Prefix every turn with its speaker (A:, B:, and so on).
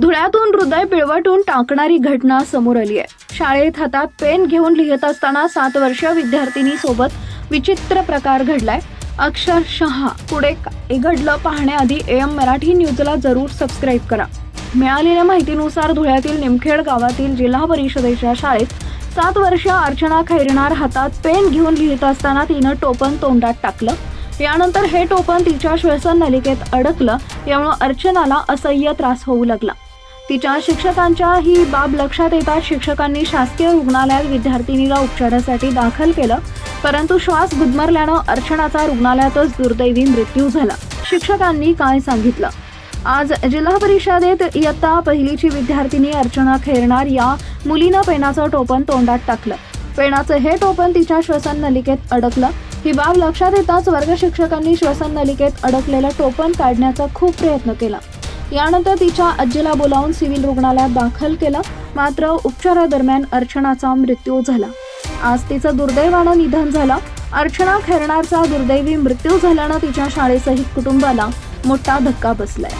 A: धुळ्यातून हृदय पिळवटून टाकणारी घटना समोर आली आहे. शाळेत हातात पेन घेऊन लिहित असताना सात वर्षीय विद्यार्थिनी सोबत विचित्र प्रकार घडलाय. अक्षरशः पुढे काय घडलं पाहण्याआधी एम मराठी न्यूजला जरूर सबस्क्राईब करा. मिळालेल्या माहितीनुसार धुळ्यातील निमखेड गावातील जिल्हा परिषदेच्या शाळेत सात वर्षीय अर्चना खैरणार हातात पेन घेऊन लिहित असताना तिनं टोपण तोंडात टाकलं. यानंतर हे टोपण तिच्या श्वसन नलिकेत अडकलं. यामुळे अर्चनाला असह्य त्रास होऊ लागला. तिच्या शिक्षकांच्या ही बाब लक्षात येताच शिक्षकांनी शासकीय रुग्णालयात विद्यार्थिनीला उपचारासाठी दाखल केलं. परंतु श्वास गुदमरल्यानं अर्चनाचा रुग्णालयातच दुर्दैवी मृत्यू झाला. शिक्षकांनी काय सांगितलं? आज जिल्हा परिषदेत इयत्ता पहिलीची विद्यार्थिनी अर्चना खेरणार या मुलीनं पेनाचं टोपण तोंडात टाकलं. पेनाचं हे टोपण तिच्या श्वसन नलिकेत अडकलं. ही बाब लक्षात येताच वर्ग शिक्षकांनी श्वसन नलिकेत अडकलेलं टोपण काढण्याचा खूप प्रयत्न केला. यानंतर तिच्या आजीला बोलावून सिव्हिल रुग्णालयात दाखल केलं. मात्र उपचारादरम्यान अर्चनाचा मृत्यू झाला. आज तिचं दुर्दैवानं निधन झालं. अर्चना खेरणारचा दुर्दैवी मृत्यू झाल्यानं तिच्या शाळेसहित कुटुंबाला मोठा धक्का बसलाय.